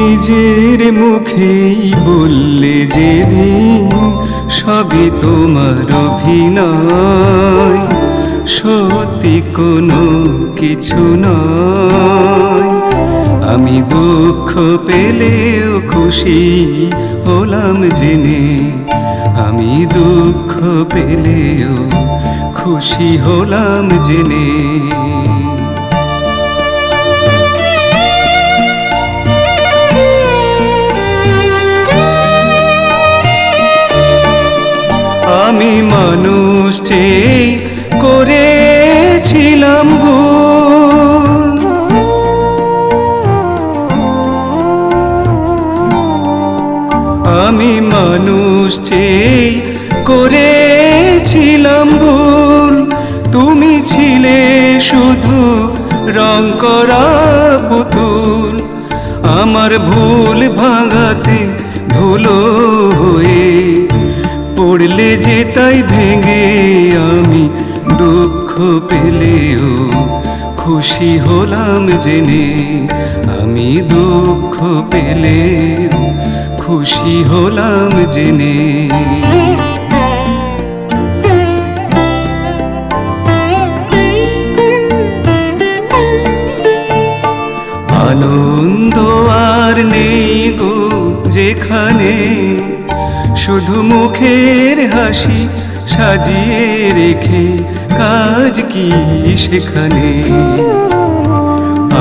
নিজের মুখেই বললে যেদিন সবই তোমার অভিনয়। সত্যি কোনো কিছু নয়। আমি দুঃখ পেলেও খুশি হলাম জেনে। আমি দুঃখ পেলেও খুশি হলাম জেনে। আমি মানুষ চেয়ে করেছিলাম ভুল। আমি মানুষ চেয়ে করেছিলাম ভুল। তুমি ছিলে শুধু রং করা পুতুল। আমার ভুল ভাঙাতে ধুলো পড়লে যে তাই ভেঙে আমি দুঃখ পেলেও খুশি হলাম জেনে আমি দুঃখ পেলেও খুশি হলাম জেনে। আনন্দ আর নেই গো যেখানে শুধু মুখের হাসি সাজিয়ে রেখে কাজ কি সেখানে?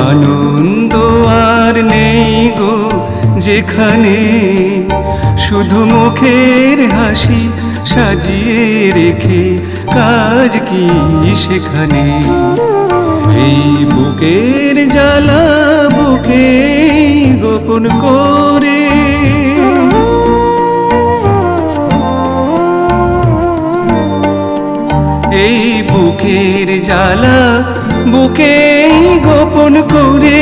আনন্দ আর নেই গো যেখানে। শুধু মুখের হাসি সাজিয়ে রেখে কাজ কি সেখানে? এই বুকের জ্বালা বুকে গোপন করে এই বুকের জ্বালা বুকে গোপন করে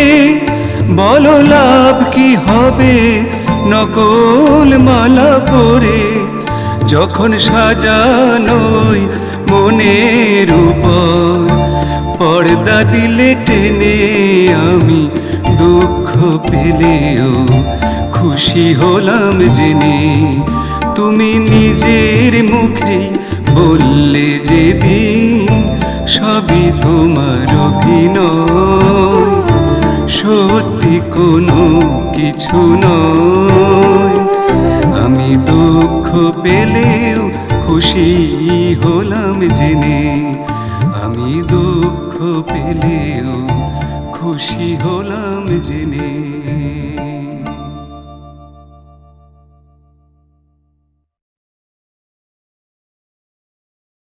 বলো লাভ কি হবে? নকল মালা পরে যখন সাজানোই মনের উপর, পর্দা দিলে টেনে আমি দুঃখ পেলেও খুশি হলাম জেনে। তুমি নিজের মুখেই বললে যেদিন সবই তোমার অভিনয়। সত্যি কোনো কিছু নয়। আমি দুঃখ পেলেও খুশি হলাম জেনে। আমি দুঃখ পেলেও খুশি হলাম